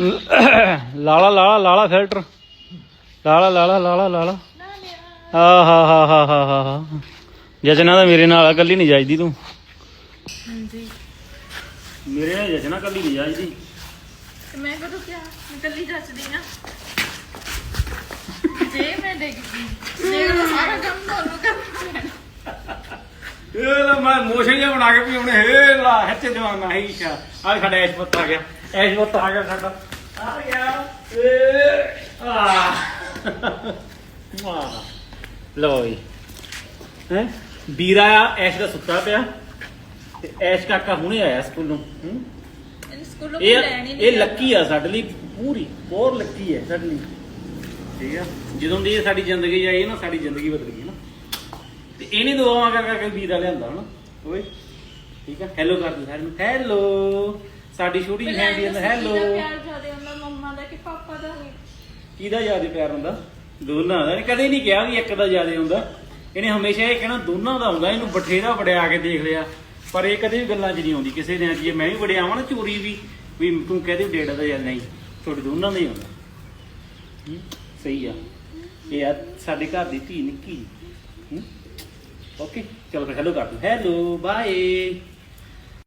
ਲਾਲਾ ਲਾਲਾ ਲਾਲਾ filter. ਲਾਲਾ ਲਾਲਾ ਲਾਲਾ ਲਾਲਾ। ਆ ਹਾ ਹਾ ਹਾ ਹਾ ਹਾ ਜਜਨਾ ਦਾ ਮੇਰੇ ਨਾਲ ਇਕੱਲੀ ਨਹੀਂ ਜਾਈਦੀ ਤੂੰ। ਹਾਂਜੀ। ਮੇਰੇ ਨਾਲ ਜਜਨਾ ਇਕੱਲੀ ਨਹੀਂ ਜਾਈਦੀ। ਤੇ ਮੈਂ ਕਦੋਂ ਕਿਹਾ? ਮੈਂ ਕੱਲੀ ਜੱਚਦੀ ਨਾ ਜੇ ਮੈਂ ਡਿੱਗ ਗਈ ਜੇ ਸਾਰਾ ਕੰਮ ਤੁਹਾਨੂੰ ਕਰਨਾ ਪੈਣਾ ਇਹ ਲੈ ਮੈਂ ਮੋਸ਼ਨ ਜਿਹਾ ਬਣਾ ਕੇ ਵੀ ਉਹਨੇ ਹੇ ਲਾ ਹੱਥੇ ਜਵਾਨਾ ਹੈ ਈਸ਼ਾ ਆ ਸਾਡਾ ਐਸ਼ ਪੱਤ ਆ ਗਿਆ। ਐਸ਼ ਪੱਤ ਆ ਗਿਆ ਸਾਡਾ। ਆ ਗਿਆ। ਏ ਆ। ਵਾਹ। ਲੋਈ ਹੈ? ਵੀਰਾ ਐਸ਼ ਦਾ ਸੁੱਤਾ ਪਿਆ। ਤੇ ਐਸ਼ ਕਾਕਾ ਹੁਣੇ ਆਇਆ ਸਕੂਲੋਂ। ਹੂੰ? ਸਕੂਲੋਂ ਇਹ ਇਹ ਲੱਕੀ ਆ ਸਾਡੇ ਲਈ। ਪੂਰੀ ਬਹੁਤ ਲੱਕੀ ਹੈ ਸਾਡੇ ਲਈ। ਠੀਕ ਆ? ਜਦੋਂ ਦੀ ਇਹ ਸਾਡੀ ਜ਼ਿੰਦਗੀ ਆਈ ਨਾ ਸਾਡੀ ਜ਼ਿੰਦਗੀ ਬਦਲ ਗਈ ਨਾ। ਤੇ ਇਹਨੇ ਦੁਆਵਾਂ ਕਰ ਕਰਕੇ ਵੀਰਾ ਲਿਆਂਦਾ ਹਨਾ। ਓਏ। ਠੀਕ ਆ। ਹੈਲੋ ਕਰ ਦੇ ਸਾਰਿਆਂ ਨੂੰ। ਹੈਲੋ ਸਾਡੀ ਛੋਟੀ ਜਿਹੀ ਫੈਮਿਲੀ ਅੰਦਰ ਹੈਲੋ ਪਿਆਰ ਜ਼ਿਆਦਾ ਹੁੰਦਾ ਮੰਮਾ ਦਾ ਕਿ ਪਾਪਾ ਦਾ ਕਿਹਦਾ ਜ਼ਿਆਦਾ ਪਿਆਰ ਹੁੰਦਾ? ਦੋਨਾਂ ਦਾ। ਇਹਨੇ ਕਦੇ ਨਹੀਂ ਕਿਹਾ ਵੀ ਇੱਕ ਦਾ ਜ਼ਿਆਦਾ ਹੁੰਦਾ। ਇਹਨੇ ਹਮੇਸ਼ਾ ਇਹ ਕਹਿਣਾ ਦੋਨਾਂ ਦਾ ਹੁੰਦਾ। ਇਹਨੂੰ ਬਠੇਰਾ ਵੜਿਆ ਕੇ ਦੇਖ ਲਿਆ। ਪਰ ਇਹ ਕਦੇ ਵੀ ਗੱਲਾਂ 'ਚ ਨਹੀਂ ਆਉਂਦੀ। ਕਿਸੇ ਨੇ ਜੇ ਮੈਂ ਵੀ ਵੜਿਆ ਆਵਾਂ ਨਾ ਚੋਰੀ ਵੀ ਵੀ ਤੂੰ ਕਹਦੇ ਡੇਡਾ ਦਾ ਜਾਂ ਨਹੀਂ। ਤੁਹਾਡੇ ਦੋਨਾਂ ਦਾ ਹੀ ਹੁੰਦਾ। ਹੂੰ, ਸਹੀ ਆ। ਇਹ ਆ ਸਾਡੇ ਘਰ ਦੀ ਧੀ ਨਿੱਕੀ ਓਕੇ ਚਲੋ ਫਿਰ ਹੈਲੋ ਕਰ ਦੂੰ ਹੈਲੋ ਬਾਏ